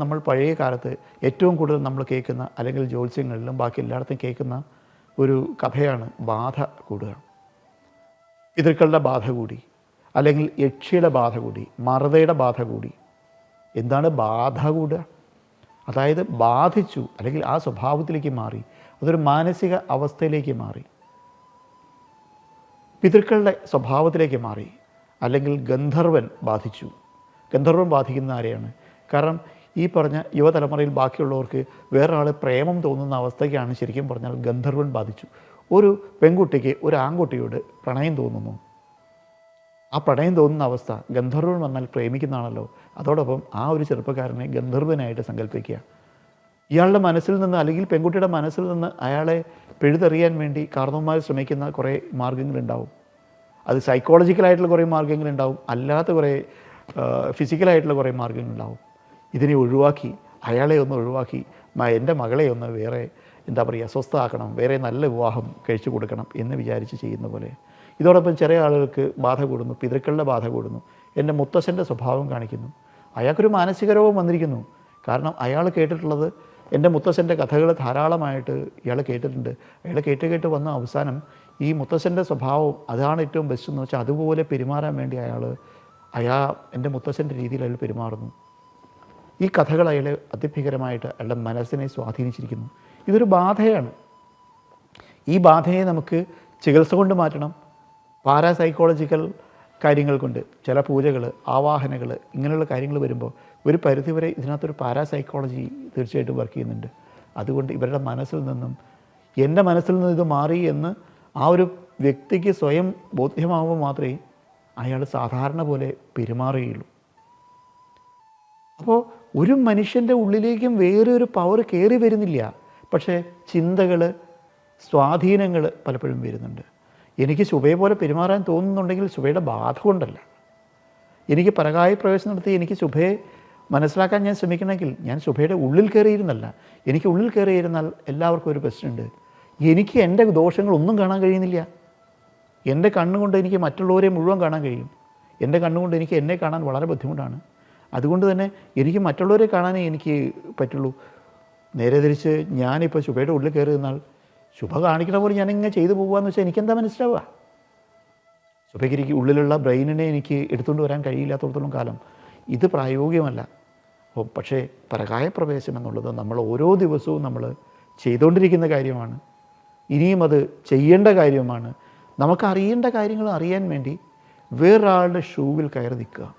നമ്മൾ പഴയ കാലത്ത് ഏറ്റവും കൂടുതൽ നമ്മൾ കേൾക്കുന്ന അല്ലെങ്കിൽ ജ്യോത്സ്യങ്ങളിലും ബാക്കി എല്ലായിടത്തും കേൾക്കുന്ന ഒരു കഥയാണ് ബാധ കൂടുക. പിതൃക്കളുടെ ബാധ കൂടി അല്ലെങ്കിൽ യക്ഷിയുടെ ബാധ കൂടി മറുതയുടെ ബാധ കൂടി എന്താണ് ബാധ കൂടുക? അതായത് ബാധിച്ചു അല്ലെങ്കിൽ ആ സ്വഭാവത്തിലേക്ക് മാറി അതൊരു മാനസിക അവസ്ഥയിലേക്ക് മാറി പിതൃക്കളുടെ സ്വഭാവത്തിലേക്ക് മാറി അല്ലെങ്കിൽ ഗന്ധർവൻ ബാധിച്ചു. ഗന്ധർവൻ ബാധിക്കുന്ന ആരെയാണ്? കാരണം ഈ പറഞ്ഞ യുവതലമുറയിൽ ബാക്കിയുള്ളവർക്ക് വേറൊരാൾ പ്രേമം തോന്നുന്ന അവസ്ഥയ്ക്കാണ് ശരിക്കും പറഞ്ഞാൽ ഗന്ധർവൻ ബാധിച്ചു. ഒരു പെൺകുട്ടിക്ക് ഒരു ആൺകുട്ടിയോട് പ്രണയം തോന്നുന്നു. ആ പ്രണയം തോന്നുന്ന അവസ്ഥ ഗന്ധർവൻ വന്നാൽ പ്രേമിക്കുന്നതാണല്ലോ. അതോടൊപ്പം ആ ഒരു ചെറുപ്പക്കാരനെ ഗന്ധർവനായിട്ട് സങ്കല്പിക്കുക. ഇയാളുടെ മനസ്സിൽ നിന്ന് അല്ലെങ്കിൽ പെൺകുട്ടിയുടെ മനസ്സിൽ നിന്ന് അയാളെ പിഴുതെറിയാൻ വേണ്ടി കാർന്നവന്മാർ ശ്രമിക്കുന്ന കുറേ മാർഗങ്ങളുണ്ടാവും അത് സൈക്കോളജിക്കലായിട്ടുള്ള കുറേ മാർഗങ്ങളുണ്ടാവും അല്ലാത്ത കുറേ ഫിസിക്കലായിട്ടുള്ള കുറേ മാർഗങ്ങളുണ്ടാവും ഇതിനെ ഒഴിവാക്കി അയാളെ ഒന്ന് ഒഴിവാക്കി എന്റെ മകളെ ഒന്ന് വേറെ എന്താ പറയുക സ്വസ്ഥമാക്കണം വേറെ നല്ല വിവാഹം കഴിച്ചു കൊടുക്കണം എന്ന് വിചാരിച്ച് ചെയ്യുന്ന പോലെ. ഇതോടൊപ്പം ചെറിയ ആളുകൾക്ക് ബാധ കൂടുന്നു പിതൃക്കളുടെ ബാധ കൂടുന്നു. എന്റെ മുത്തശ്ശന്റെ സ്വഭാവം കാണിക്കുന്നു. അയാൾക്കൊരു മാനസിക രോഗം വന്നിരിക്കുന്നു. കാരണം അയാൾ കേട്ടിട്ടുള്ളത് എന്റെ മുത്തശ്ശന്റെ കഥകൾ ധാരാളമായിട്ട് ഇയാൾ കേട്ടിട്ടുണ്ട്. അയാൾ കേട്ട് കേട്ട് വന്ന അവസാനം ഈ മുത്തശ്ശന്റെ സ്വഭാവം അതാണ് ഏറ്റവും ബെസ്റ്റ് എന്ന് വെച്ചാൽ അതുപോലെ പെരുമാറാൻ വേണ്ടി അയാൾ അയാൾ എന്റെ മുത്തശ്ശന്റെ രീതിയിൽ അയാൾ പെരുമാറുന്നു. ഈ കഥകൾ അയാളെ അതിഭീകരമായിട്ട് അയാളുടെ മനസ്സിനെ സ്വാധീനിച്ചിരിക്കുന്നു. ഇതൊരു ബാധയാണ്. ഈ ബാധയെ നമുക്ക് ചികിത്സ കൊണ്ട് മാറ്റണം. പാരാസൈക്കോളജിക്കൽ കാര്യങ്ങൾ കൊണ്ട് ചില പൂജകൾ ആവാഹനകൾ ഇങ്ങനെയുള്ള കാര്യങ്ങൾ വരുമ്പോൾ ഒരു പരിധിവരെ ഇതിനകത്തൊരു പാരാസൈക്കോളജി തീർച്ചയായിട്ടും വർക്ക് ചെയ്യുന്നുണ്ട്. അതുകൊണ്ട് ഇവരുടെ മനസ്സിൽ നിന്നും എന്റെ മനസ്സിൽ നിന്ന് ഇത് മാറി എന്ന് ആ ഒരു വ്യക്തിക്ക് സ്വയം ബോധ്യമാവുമ്പോൾ മാത്രമേ അയാൾ സാധാരണ പോലെ പെരുമാറുകയുള്ളൂ. അപ്പോൾ ഒരു മനുഷ്യന്റെ ഉള്ളിലേക്കും വേറെ ഒരു പവർ കയറി വരുന്നില്ല. പക്ഷേ ചിന്തകൾ സ്വാധീനങ്ങൾ പലപ്പോഴും വരുന്നുണ്ട്. എനിക്ക് ശുഭയെ പോലെ പെരുമാറാൻ തോന്നുന്നുണ്ടെങ്കിൽ ശുഭയുടെ ബാധ കൊണ്ടല്ല. എനിക്ക് പരകായ പ്രവേശനം നടത്തി എനിക്ക് ശുഭയെ മനസ്സിലാക്കാൻ ഞാൻ ശ്രമിക്കണമെങ്കിൽ ഞാൻ ശുഭയുടെ ഉള്ളിൽ കയറിയിരുന്നല്ല എനിക്ക് ഉള്ളിൽ കയറിയിരുന്നാൽ എല്ലാവർക്കും ഒരു പ്രശ്നമുണ്ട്. എനിക്ക് എന്റെ ദോഷങ്ങളൊന്നും കാണാൻ കഴിയുന്നില്ല. എന്റെ കണ്ണുകൊണ്ട് എനിക്ക് മറ്റുള്ളവരെ മുഴുവൻ കാണാൻ കഴിയും. എന്റെ കണ്ണുകൊണ്ട് എനിക്ക് എന്നെ കാണാൻ വളരെ ബുദ്ധിമുട്ടാണ്. അതുകൊണ്ട് തന്നെ എനിക്ക് മറ്റുള്ളവരെ കാണാനേ എനിക്ക് പറ്റുള്ളൂ. നേരെ തിരിച്ച് ഞാനിപ്പോൾ ശുഭയുടെ ഉള്ളിൽ കയറി നിന്നാൽ ശുഭ കാണിക്കണ പോലെ ഞാനിങ്ങനെ ചെയ്തു പോകുകയെന്ന് വെച്ചാൽ എനിക്കെന്താ മനസ്സിലാവുക? ശുഭയ്ക്ക് എനിക്ക് ഉള്ളിലുള്ള ബ്രെയിനിനെ എനിക്ക് എടുത്തുകൊണ്ട് വരാൻ കഴിയില്ലാത്തടത്തോളം കാലം ഇത് പ്രായോഗികമല്ല. പക്ഷേ പരകായ പ്രവേശം എന്നുള്ളത് നമ്മൾ ഓരോ ദിവസവും നമ്മൾ ചെയ്തുകൊണ്ടിരിക്കുന്ന കാര്യമാണ്. ഇനിയും അത് ചെയ്യേണ്ട കാര്യമാണ്. നമുക്ക് അറിയേണ്ട കാര്യങ്ങൾ അറിയാൻ വേണ്ടി വേറൊരാളുടെ ഷൂവിൽ കയറി നിൽക്കുക.